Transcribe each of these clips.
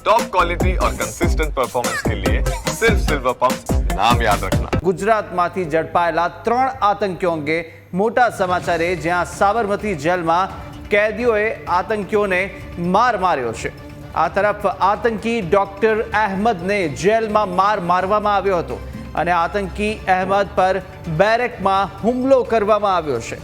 Top quality और consistent performance के लिए सिर्फ सिल्वर पंप नाम याद रखना ગુજરાતમાંથી ઝડપાયેલા ત્રણ આતંકીઓ અંગે મોટા સમાચાર એ જ્યાં સાબરમતી જેલમાં કેદીઓએ આતંકીઓને માર માર્યો છે આ તરફ આતંકી ડોક્ટર અહેમદને જેલમાં માર મારવામાં આવ્યો હતો અને આતંકી અહેમદ પર બેરેકમાં હુમલો કરવામાં આવ્યો છે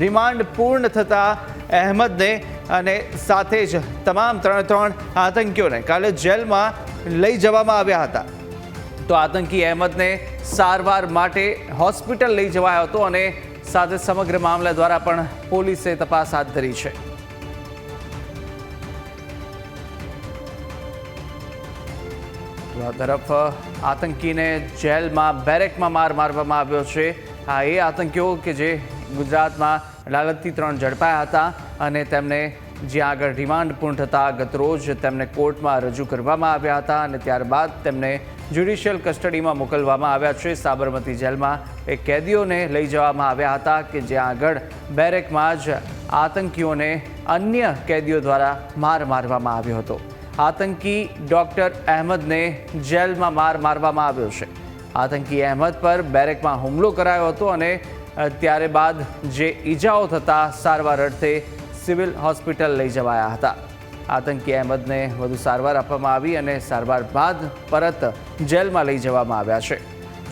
રિમાન્ડ પૂર્ણ થતાં અહેમદને અને સાથે જ તમામ ત્રણ ત્રણ આતંકીઓને કાલે જેલમાં લઈ જવામાં આવ્યા હતા. તો આતંકી અહેમદને સારવાર માટે હોસ્પિટલ લઈ જવાયો હતો અને સાથે સમગ્ર મામલા દ્વારા પણ પોલીસે તપાસ હાથ ધરી છે. તરફ આતંકીને જેલમાં બેરેકમાં માર મારવામાં આવ્યો છે. આ એ આતંકીઓ કે જે ગુજરાતમાં લાલતથી ત્રણ ઝડપાયા હતા. અને તેમને જ્યાં આગળ રિમાન્ડ પૂર્ણ થતાં ગતરોજ તેમને કોર્ટમાં રજૂ કરવામાં આવ્યા હતા અને ત્યારબાદ તેમને જ્યુડિશિયલ કસ્ટડીમાં મોકલવામાં આવ્યા છે. સાબરમતી જેલમાં એ કેદીઓને લઈ જવામાં આવ્યા હતા કે જ્યાં આગળ બેરેકમાં જ આતંકીઓને અન્ય કેદીઓ દ્વારા માર મારવામાં આવ્યો હતો. આતંકી ડોક્ટર અહેમદને જેલમાં માર મારવામાં આવ્યો છે. આતંકી અહેમદ પર બેરેકમાં હુમલો કરાયો હતો અને ત્યારબાદ ત્યારે બાદ જે ઈજાઓ થતાં સારવાર અર્થે સિવિલ હોસ્પિટલ લઈ જવાયા હતા. આતંકી અહેમદને વધુ સારવાર આપવામાં આવી અને સારવાર બાદ પરત જેલમાં લઈ જવામાં આવ્યા છે.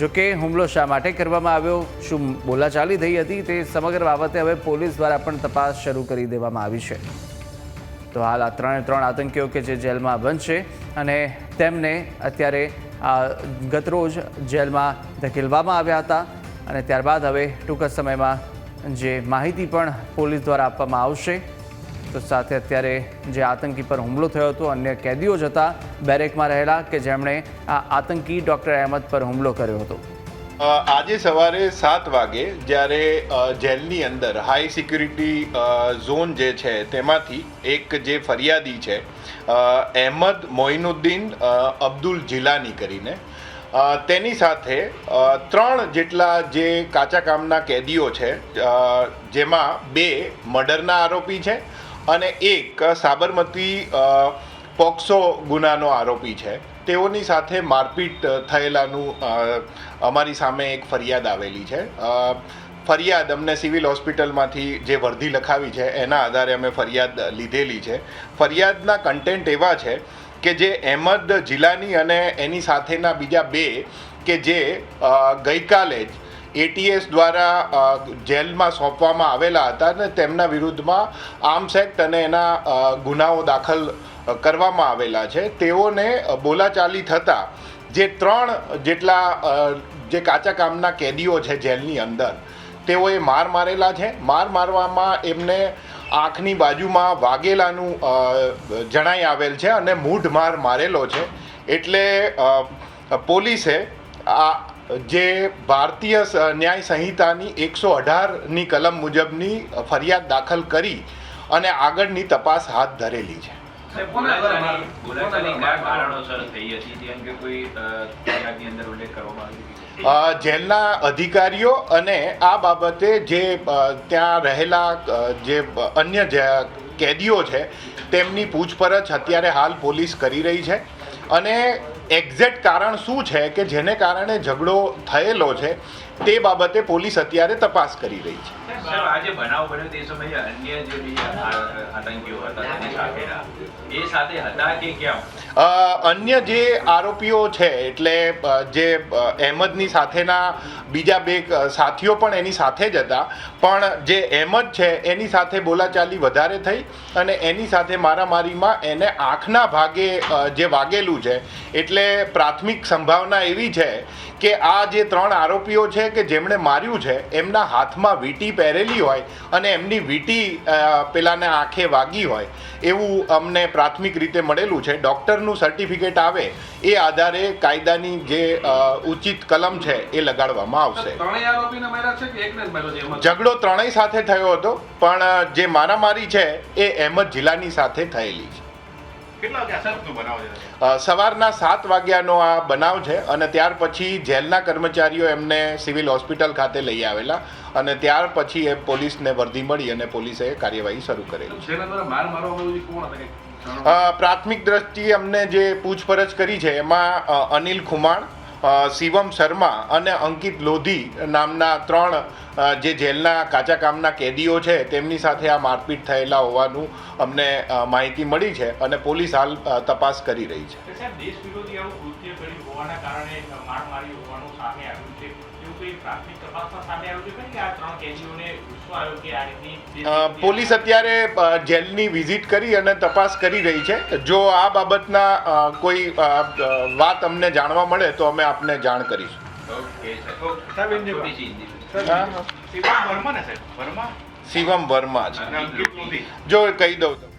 જોકે હુમલો શા માટે કરવામાં આવ્યો, શું બોલાચાલી થઈ હતી તે સમગ્ર બાબતે હવે પોલીસ દ્વારા પણ તપાસ શરૂ કરી દેવામાં આવી છે. તો હાલ આ ત્રણે ત્રણ આતંકીઓ કે જે જેલમાં બંધ છે અને તેમને અત્યારે ગતરોજ જેલમાં ધકેલવામાં આવ્યા હતા અને ત્યારબાદ હવે ટૂંક જ સમયમાં જે માહિતી પણ પોલીસ દ્વારા આપવામાં આવશે. તો સાથે અત્યારે જે આતંકી પર હુમલો થયો હતો, અન્ય કેદીઓ જ હતા બેરેકમાં રહેલા કે જેમણે આ આતંકી ડૉક્ટર અહેમદ પર હુમલો કર્યો હતો. આજે સવારે સાત વાગે જ્યારે જેલની અંદર હાઈ સિક્યુરિટી ઝોન જે છે તેમાંથી એક જે ફરિયાદી છે અહેમદ મોઇનુદ્દીન અબ્દુલ જિલાની કરીને તેની સાથે ત્રણ જેટલા જે કાચા કામના કેદીઓ છે જેમાં બે મર્ડરના આરોપી છે અને એક સાબરમતી પોક્સો ગુનાનો આરોપી છે. તેઓની સાથે મારપીટ થયેલાનું અમારી સામે એક ફરિયાદ આવેલી છે. ફરિયાદ અમને સિવિલ હોસ્પિટલમાંથી જે વર્ધી લખાવી છે, એના આધારે અમે ફરિયાદ લીધેલી છે. ફરિયાદના કન્ટેન્ટ એવા છે કે જે અહેમદ જિલાની અને એની સાથેના બીજા બે કે જે ગઈકાલે જ એટીએસ દ્વારા જેલમાં સોંપવામાં આવેલા હતા અને તેમના વિરુદ્ધમાં આર્મ્સ એક્ટ અને એના ગુનાઓ દાખલ કરવામાં આવેલા છે. તેઓને બોલાચાલી થતાં જે ત્રણ જેટલા જે કાચા કામના કેદીઓ છે જેલની અંદર, તેઓએ માર મારેલા છે. માર મારવામાં એમને આંખની બાજુમાં વાગેલાનું જણાઈ આવેલ છે અને મૂઢ માર મારેલો છે. એટલે પોલીસે આ જે ભારતીય ન્યાય સંહિતાની એકસો અઢારની કલમ મુજબની ફરિયાદ દાખલ કરી અને આગળની તપાસ હાથ ધરેલી છે. કારણોસર થઈ હતી કોઈ ફરિયાદની અંદર ઉલ્લેખ કરવામાં આવ્યો છે? અ, જેલના અધિકારીઓ અને આ બાબતે જે ત્યાં રહેલા જે અન્ય જે કેદીઓ છે, તેમની પૂછપરછ અત્યારે હાલ પોલીસ કરી રહી છે. અને એક્ઝેક્ટ કારણ શું છે કે જેને કારણે ઝઘડો થયેલો છે, તે બાબતે પોલીસ અત્યારે તપાસ કરી રહી છે. અન્ય જે આતંકીઓ હતા એ સાથે હતા કે કેમ? અન્ય જે આરોપીઓ છે, એટલે જે અહેમદની સાથેના બીજા બે સાથીઓ પણ એની સાથે જ હતા. પણ જે અહેમદ છે, એની સાથે બોલાચાલી વધારે થઈ અને એની સાથે મારામારીમાં એને આંખના ભાગે જે વાગેલું છે, એટલે પ્રાથમિક સંભાવના એવી છે કે આ જે ત્રણ આરોપીઓ છે કે જેમણે માર્યું છે, એમના હાથમાં વીંટી પહેરેલી હોય અને એમની વીંટી પેલાને આંખે વાગી હોય, એવું અમને પ્રાથમિક રીતે મળેલું છે. ડૉક્ટરનું સર્ટિફિકેટ આવે એ આધારે કાયદાની જે ઉચિત કલમ છે એ લગાડવામાં આવશે. ત્રણેય આરોપીને માર્યા છે કે એકને જ માર્યો છે? એમાં ઝઘડો ત્રણેય સાથે થયો હતો પણ જે મારામારી છે એ અહેમદ જિલ્લાની સાથે થયેલી છે. છે? સવારના સાત વાગ્યાનો આ બનાવ છે અને ત્યાર પછી જેલના કર્મચારીઓ એમને સિવિલ હોસ્પિટલ ખાતે લઈ આવેલા અને ત્યાર પછી એ પોલીસને વર્દી મળી અને પોલીસે કાર્યવાહી શરૂ કરેલી. પ્રાથમિક દ્રષ્ટિએ અમને જે પૂછપરછ કરી છે એમાં અનિલ ખુમાણ શિવમ શર્મા અને અંકિત લોધી નામના ત્રણ જે જેલના કાચા કામના કેદીઓ છે તેમની સાથે આ મારપીટ થયેલા હોવાનું અમને માહિતી મળી છે અને પોલીસ હાલ તપાસ કરી રહી છે. પોલીસ અત્યારે જેલની વિઝિટ કરી અને તપાસ કરી રહી છે. જો આ બાબતના કોઈ વાત અમને જાણવા મળે તો અમે આપને જાણ કરીશું. શિવમ વર્મા છે. જો કહી દઉં